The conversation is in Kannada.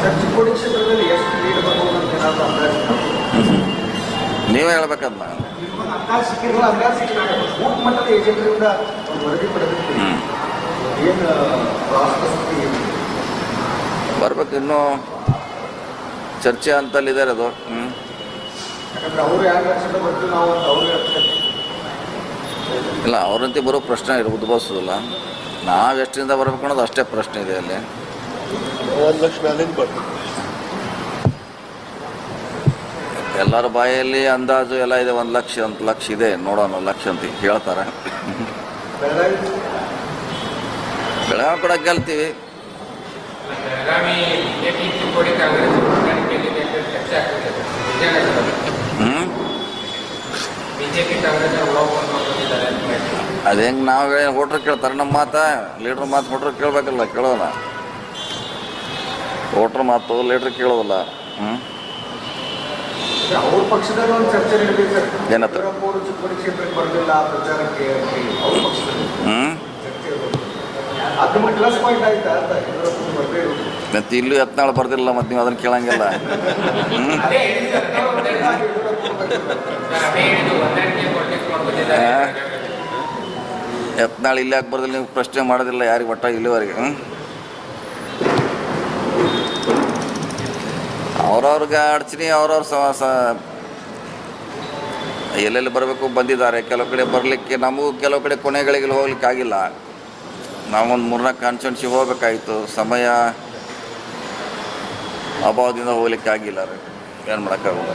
ಸರ್ ಚಿಕ್ಕೋಡಿ ಕ್ಷೇತ್ರದಲ್ಲಿ ಎಷ್ಟು ಲೀಡ್ ಬರ್ಬೋದು ಅಂತ ಏನಾದ್ರು ಅಂದಾಜು ನೀವೇ ಹೇಳ್ಬೇಕಮ್ಮ. ನಿಮ್ಗೊಂದು ಅಂದಾಜು ಸಿಕ್ಕಿರಲ್ಲ ಅಂದಾಜು ಸಿಕ್ಕಿಲ್ಲ ಬೂತ್ ಮಟ್ಟದ ಏಜೆಂಟರಿಂದ ಒಂದು ವರದಿ ಪಡೆದಿರ್ತೀವಿ ಏನು ಪ್ರಾಸೆಸ್ ಏನು? ಬರ್ಬೇಕು ಇನ್ನೂ. ಚರ್ಚೆ ಅಂತಲ್ಲಿದ್ದಾರೆ ಅದು. ಹ್ಞೂ ಯಾಕಂದ್ರೆ ಅವರು ಎರಡು ಲಕ್ಷದ ಬರ್ತೀವಿ ನಾವು ಅಂತ ಅವ್ರು ಇಲ್ಲ ಅವರಂತೆ ಬರೋ ಪ್ರಶ್ನೆ ಇರು ಉದ್ಭವಿಸೋದಿಲ್ಲ ನಾವು ಎಷ್ಟರಿಂದ ಬರ್ಬೇಕು ಅನ್ನೋದು ಅಷ್ಟೇ ಪ್ರಶ್ನೆ ಇದೆ ಅಲ್ಲಿ. ಒಂದು ಲಕ್ಷ ಮೇಲಿಂದ ಬರ್ತದೆ ಎಲ್ಲರ ಬಾಯಲ್ಲಿ ಅಂದಾಜು ಎಲ್ಲ ಇದೆ ಒಂದು ಲಕ್ಷ ಅಂತ ಲಕ್ಷ ಇದೆ. ನೋಡೋಣ ಲಕ್ಷ ಅಂತ ಹೇಳ್ತಾರೆ. ಬೆಳಗಾವಿ ಕೂಡ ಗೆಲ್ತೀವಿ. ಅದು ಹೆಂಗೆ ನಾವು ಹೇಳಿ ಹೋಟ್ರು ಕೇಳ್ತಾರೆ ನಮ್ಮ ಮಾತಾ? ಲೀಡ್ರ್ ಮಾತು ಹೋಟ್ರು ಕೇಳಬೇಕಲ್ಲ ಕೇಳೋಲ್ಲ ಹೋಟ್ರ್ ಮಾತು ಲೀಡ್ರ್ ಕೇಳೋದಿಲ್ಲ. ಹ್ಞೂ ಅವ್ರ ಪಕ್ಷದಲ್ಲಿ ಒಂದು ಚರ್ಚೆ ನಡೀತಿದೆ ಸರ್. ಏನಂತ? ಅವರು ಬರಲಿಲ್ಲ ಪ್ರಚಾರಕ್ಕೆ ಅಂತ ಹೇಳಿ ಅವ್ರ ಪಕ್ಷದಲ್ಲಿ. ಹ್ಞೂ ಅದು. ಪ್ಲಸ್ ಪಾಯಿಂಟ್ ಆಯ್ತಾ ಅಂತ ಮತ್ತು ಇಲ್ಲೂ ಎತ್ನಾಳು ಬರ್ದಿಲ್ಲ ಮತ್ತೆ ನೀವು ಅದನ್ನು ಕೇಳಂಗಿಲ್ಲ. ಎತ್ನಾಳು ಇಲ್ಲಿ ಯಾಕೆ ಬರ್ದಿಲ್ಲ? ನೀವು ಪ್ರಶ್ನೆ ಮಾಡೋದಿಲ್ಲ ಯಾರಿಗೆ ಒಟ್ಟಾಗಿ ಇಲ್ಲಿವರೆಗೆ ಹ್ಞೂ ಅವ್ರವ್ರಿಗೆ ಅಡಚಣೆ ಅವ್ರವ್ರ ಸ ಎಲ್ಲೆಲ್ಲಿ ಬರಬೇಕು ಬಂದಿದ್ದಾರೆ. ಕೆಲವು ಕಡೆ ಬರಲಿಕ್ಕೆ ನಮಗೂ ಕೆಲವು ಕಡೆ ಕೊನೆಗಳಿಗೆ ಹೋಗ್ಲಿಕ್ಕೆ ಆಗಿಲ್ಲ. ನಾವೊಂದು ಮೂರ್ನಾಲ್ಕು ಕಾನ್ಸ್ಟೆನ್ಸಿ ಹೋಗ್ಬೇಕಾಯ್ತು. ಸಮಯ ಅಭಾವದಿಂದ ಹೋಗ್ಲಿಕ್ಕೆ ಆಗಿಲ್ಲ. ಏನು ಮಾಡೋಕ್ಕಾಗಲ್ಲ.